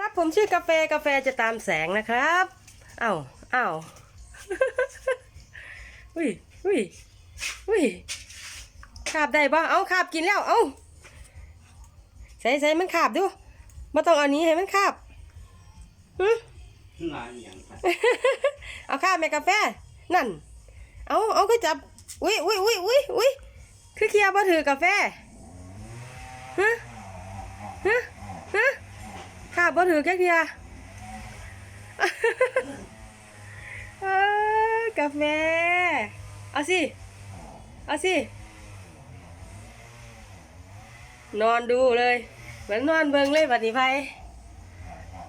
ครับผมชื่อกาแฟกาแฟจะตามแสงนะครับอ้าวอ้าวอุ้ยอุ้ยอุ้ยคาบได้ปะเอาคาบกินแล้วเอาใส่ใส่มันคาบดูมาต้องเอานี้ให้มันคาบหึลายอางเอาคาบแม่กาแฟ นั่น เอาเอาก็จับ อุ้ยอุ้ยอุ้ยอุ้ยอุ้ยคือเคลียร์บ่ถือกาแฟฮะฮะฮะ บบ่ถือแค่เคลียกาแฟเอาสิ เอาสิ นอนดูเลย เหมือนนอนเบิงเลยบัดนี้ไป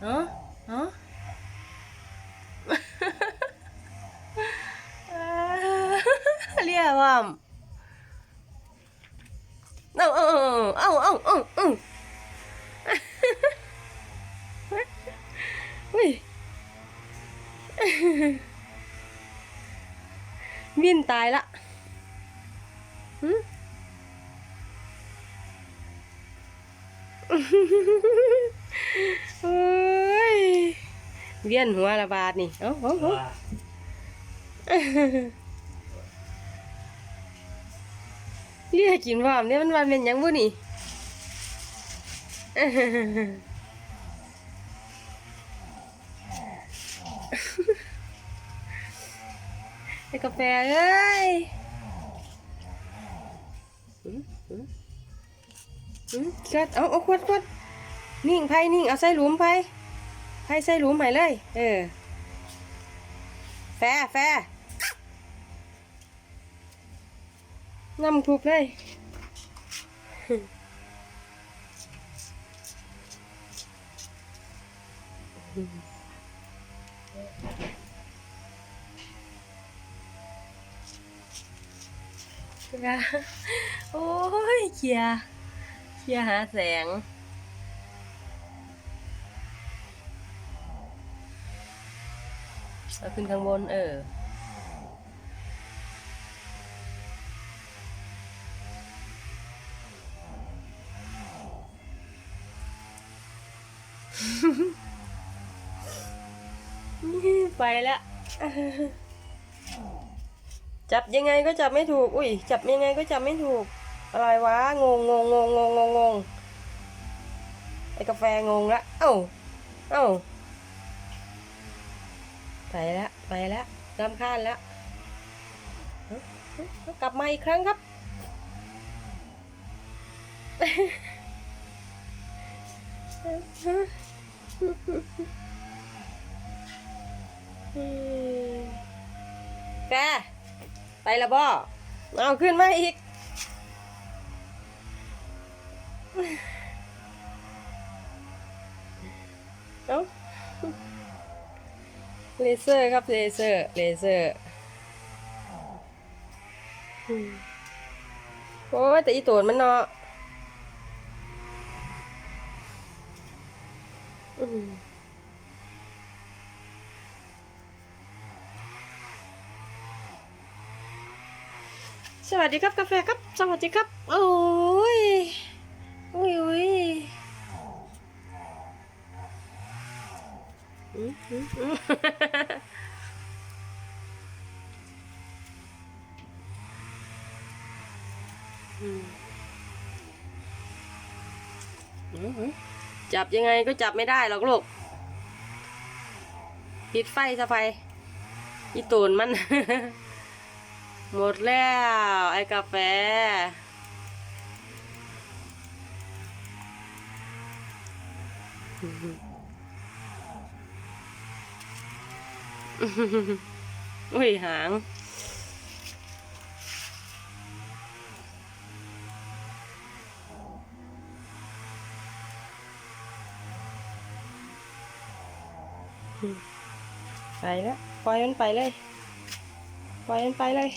เนาะเนาะเรียกว่าเอาเอาเอาเอาเอา อาอุ้ยวินตายละหึเฮ้ยเวียนหัวระบาดนี่ เอ้าเอ้าเอ้าว่าเรียกกินว่าเนี่ยมันวันเป็นหยังบุนี่ ไอ้กาแฟเอ้ยอืมอืมอืมขวดเอาเอาขวดขวดนิ่งไพ่นิ่ง เอาใส่หลุมไพ่ไพ่ใส่หลุมใหม่เลย เออ แฟแฟนำคลุกเลย นะโอ้ยเคียเคียหาแสงเอาขึ้นข้างบน เออ ไปแล้ว จับยังไงก็จับไม่ถูก อุ้ย จับยังไงก็จับไม่ถูก อะไรวะ งงงงงงงงงงไอกาแฟงงละเอ้า เอ้า ไปแล้วไปแล้วรำคาญแล้ว กลับมาอีกครั้งครับอืม แกไปละบ่เอาขึ้นมาอีก เอ้าเลเซอร์ครับเลเซอร์เลเซอร์โอ้แต่อีโตนมันเนาะ สวัสดีครับกาแฟครับ สวัสดีครับ โอ้ยโอ้ยโอ้ยอืมอืมจับยังไงก็จับไม่ได้หรอกลูกปิดไฟซะไฟอีตูนมัน หมดแล้ว ไอ้กาแฟ อุ้ยหางไปแล้วปล่อยมันไปเลย ปล่อยมันไปเลย